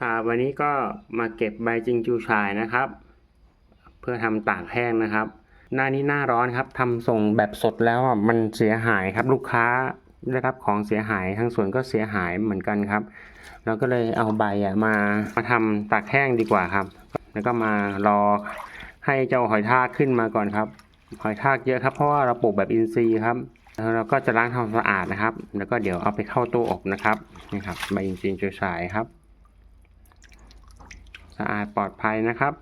ครับวันนี้ก็มาเก็บใบจิงจูชายนะครับ เพื่อทำตากแห้งนะครับ หน้านี้หน้าร้อนครับทำส่งแบบสดแล้วอะมันเสียหายครับ ลูกค้าได้รับของเสียหายทางสวนก็เสียหายเหมือนกันครับเราก็เลยเอาใบอะมามาทำตากแห้งดีกว่าครับ แล้วก็มารอให้เจ้าหอยทากขึ้นมาก่อนครับ หอยทากเยอะครับ เพราะว่าเราปลูกแบบอินทรีย์ครับแล้วเราก็จะล้างทำความสะอาดนะครับ แล้วก็เดี๋ยวเอาไปเข้าตู้อบนะครับนี่ครับใบอินทรีย์จูชายครับ สะอาดปลอดภัยนะครับ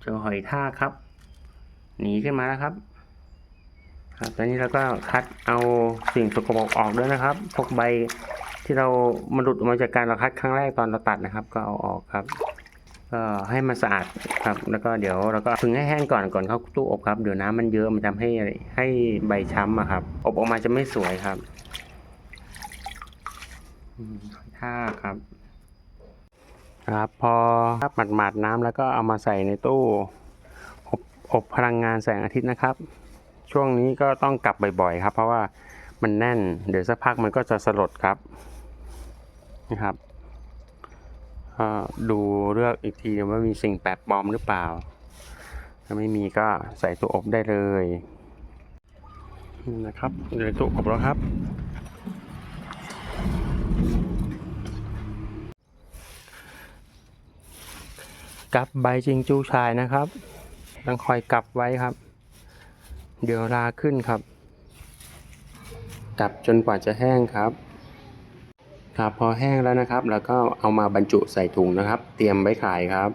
เจอหอยท่าครับ หนีขึ้นมาแล้วครับ ครับตอนนี้เราก็คัดเอาสิ่งสกปรกออกด้วยนะครับ พวกใบที่เรามันหลุดออกมาจากการเราคัดครั้งแรกตอนเราตัดนะครับ ก็เอาออกครับ ก็ให้มันสะอาดครับ แล้วก็เดี๋ยวเราก็พึงให้แห้งก่อนก่อนเข้าตู้อบครับเดี๋ยวน้ำมันเยอะมันทำให้ให้ใบช้ำอะครับ อบออกมาจะไม่สวยครับอืมหอยทาครับ ครับ พอหมาดหมาดๆน้ำแล้วก็เอามาใส่ในตู้อบอบพลังงานแสงอาทิตย์นะครับ ช่วงนี้ก็ต้องกลับบ่อยๆครับ เพราะว่ามันแน่น เดี๋ยวสักพักมันก็จะสลดครับนะครับดูเลือกอีกทีว่ามีสิ่งแปลกปลอมหรือเปล่า ถ้าไม่มีก็ใส่ตู้อบได้เลยนะครับเดี๋ยวตู้อบแล้วครับ กับใบจิงจูชายนะครับ ต้องคอยกลับไว้ครับ เดี๋ยวราขึ้นครับ กลับจนกว่าจะแห้งครับ ครับพอแห้งแล้วนะครับ แล้วก็เอามาบรรจุใส่ถุงนะครับ เตรียมไว้ขายครับ